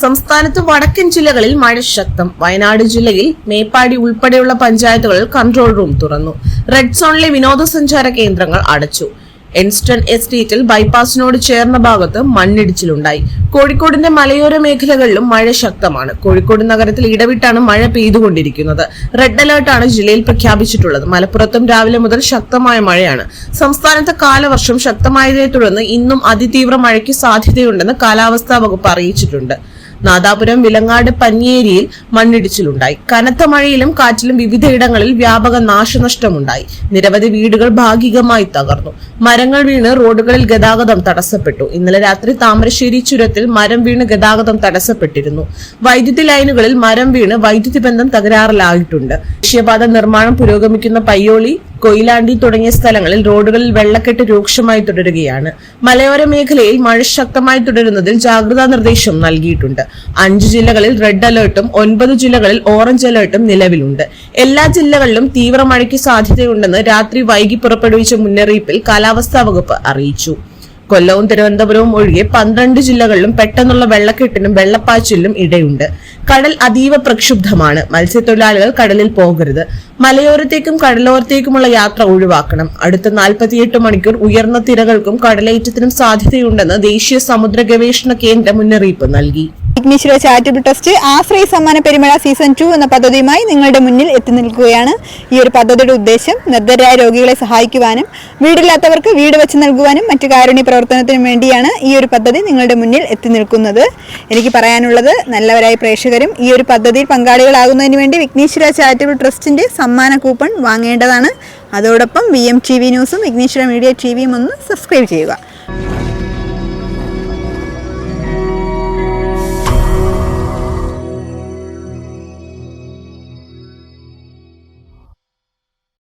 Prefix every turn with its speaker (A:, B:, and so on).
A: സംസ്ഥാനത്ത് വടക്കൻ ജില്ലകളിൽ മഴ ശക്തം. വയനാട് ജില്ലയിൽ മേപ്പാടി ഉൾപ്പെടെയുള്ള പഞ്ചായത്തുകളിൽ കൺട്രോൾ റൂം തുറന്നു. റെഡ് സോണിലെ വിനോദസഞ്ചാര കേന്ദ്രങ്ങൾ അടച്ചു. എൻസ്റ്റൺ എസ്റ്റേറ്റിൽ ബൈപ്പാസിനോട് ചേർന്ന ഭാഗത്ത് മണ്ണിടിച്ചിലുണ്ടായി. കോഴിക്കോടിന്റെ മലയോര മേഖലകളിലും മഴ ശക്തമാണ്. കോഴിക്കോട് നഗരത്തിൽ ഇടവിട്ടാണ് മഴ പെയ്തുകൊണ്ടിരിക്കുന്നത്. റെഡ് അലേർട്ടാണ് ജില്ലയിൽ പ്രഖ്യാപിച്ചിട്ടുള്ളത്. മലപ്പുറത്തും രാവിലെ മുതൽ ശക്തമായ മഴയാണ്. സംസ്ഥാനത്ത് കാലവർഷം ശക്തമായതിനെ തുടർന്ന് ഇന്നും അതിതീവ്ര മഴയ്ക്ക് സാധ്യതയുണ്ടെന്ന് കാലാവസ്ഥാ വകുപ്പ് അറിയിച്ചിട്ടുണ്ട്. നാദാപുരം വിലങ്ങാട് പന്നിയേരിയിൽ മണ്ണിടിച്ചിലുണ്ടായി. കനത്ത മഴയിലും കാറ്റിലും വിവിധയിടങ്ങളിൽ വ്യാപക നാശനഷ്ടമുണ്ടായി. നിരവധി വീടുകൾ ഭാഗികമായി തകർന്നു. മരങ്ങൾ വീണ് റോഡുകളിൽ ഗതാഗതം തടസ്സപ്പെട്ടു. ഇന്നലെ രാത്രി താമരശ്ശേരി ചുരത്തിൽ മരം വീണ് ഗതാഗതം തടസ്സപ്പെട്ടിരുന്നു. വൈദ്യുതി ലൈനുകളിൽ മരം വീണ് വൈദ്യുതി ബന്ധം തകരാറിലായിട്ടുണ്ട്. ദേശീയപാത നിർമ്മാണം പുരോഗമിക്കുന്ന പയ്യോളി കൊയിലാണ്ടി തുടങ്ങിയ സ്ഥലങ്ങളിൽ റോഡുകളിൽ വെള്ളക്കെട്ട് രൂക്ഷമായി തുടരുകയാണ്. മലയോര മേഖലയിൽ മഴ ശക്തമായി തുടരുന്നതിൽ ജാഗ്രതാ നിർദ്ദേശം നൽകിയിട്ടുണ്ട്. അഞ്ച് ജില്ലകളിൽ റെഡ് അലേർട്ടും ഒൻപത് ജില്ലകളിൽ ഓറഞ്ച് അലേർട്ടും നിലവിലുണ്ട്. എല്ലാ ജില്ലകളിലും തീവ്ര മഴയ്ക്ക് സാധ്യതയുണ്ടെന്ന് രാത്രി വൈകി പുറപ്പെടുവിച്ച മുന്നറിയിപ്പിൽ കാലാവസ്ഥാ വകുപ്പ് അറിയിച്ചു. കൊല്ലവും തിരുവനന്തപുരവും ഒഴികെ പന്ത്രണ്ട് ജില്ലകളിലും പെട്ടെന്നുള്ള വെള്ളക്കെട്ടിനും വെള്ളപ്പാച്ചിലിനും ഇടയുണ്ട്. കടൽ അതീവ പ്രക്ഷുബ്ധമാണ്. മത്സ്യത്തൊഴിലാളികൾ കടലിൽ പോകരുത്. മലയോരത്തേക്കും കടലോരത്തേക്കുമുള്ള യാത്ര ഒഴിവാക്കണം. അടുത്ത നാൽപ്പത്തിയെട്ട് മണിക്കൂർ ഉയർന്ന തിരകൾക്കും കടലേറ്റത്തിനും സാധ്യതയുണ്ടെന്ന് ദേശീയ സമുദ്ര ഗവേഷണ കേന്ദ്രം മുന്നറിയിപ്പ് നൽകി.
B: വിഘ്നേശ്വര ചാരിറ്റബിൾ ട്രസ്റ്റ് ആശ്രയ സമ്മാന പെരുമഴ സീസൺ ടു എന്ന പദ്ധതിയുമായി നിങ്ങളുടെ മുന്നിൽ എത്തി നിൽക്കുകയാണ്. ഈ ഒരു പദ്ധതിയുടെ ഉദ്ദേശം നിർദ്ധരായ രോഗികളെ സഹായിക്കുവാനും വീടില്ലാത്തവർക്ക് വീട് വെച്ച് നൽകുവാനും മറ്റു കാരുണ്യ പ്രവർത്തനത്തിനും വേണ്ടിയാണ് ഈ ഒരു പദ്ധതി നിങ്ങളുടെ മുന്നിൽ എത്തി നിൽക്കുന്നത്. എനിക്ക് പറയാനുള്ളത് നല്ലവരായ പ്രേക്ഷകരും ഈ ഒരു പദ്ധതിയിൽ പങ്കാളികളാകുന്നതിന് വേണ്ടി വിഘ്നേശ്വര ചാരിറ്റബിൾ ട്രസ്റ്റിന്റെ സമ്മാന കൂപ്പൺ വാങ്ങേണ്ടതാണ്. അതോടൊപ്പം വി എം ടി വി ന്യൂസും വിഘ്നേശ്വര മീഡിയ ടി വിയും ഒന്ന് സബ്സ്ക്രൈബ് ചെയ്യുക.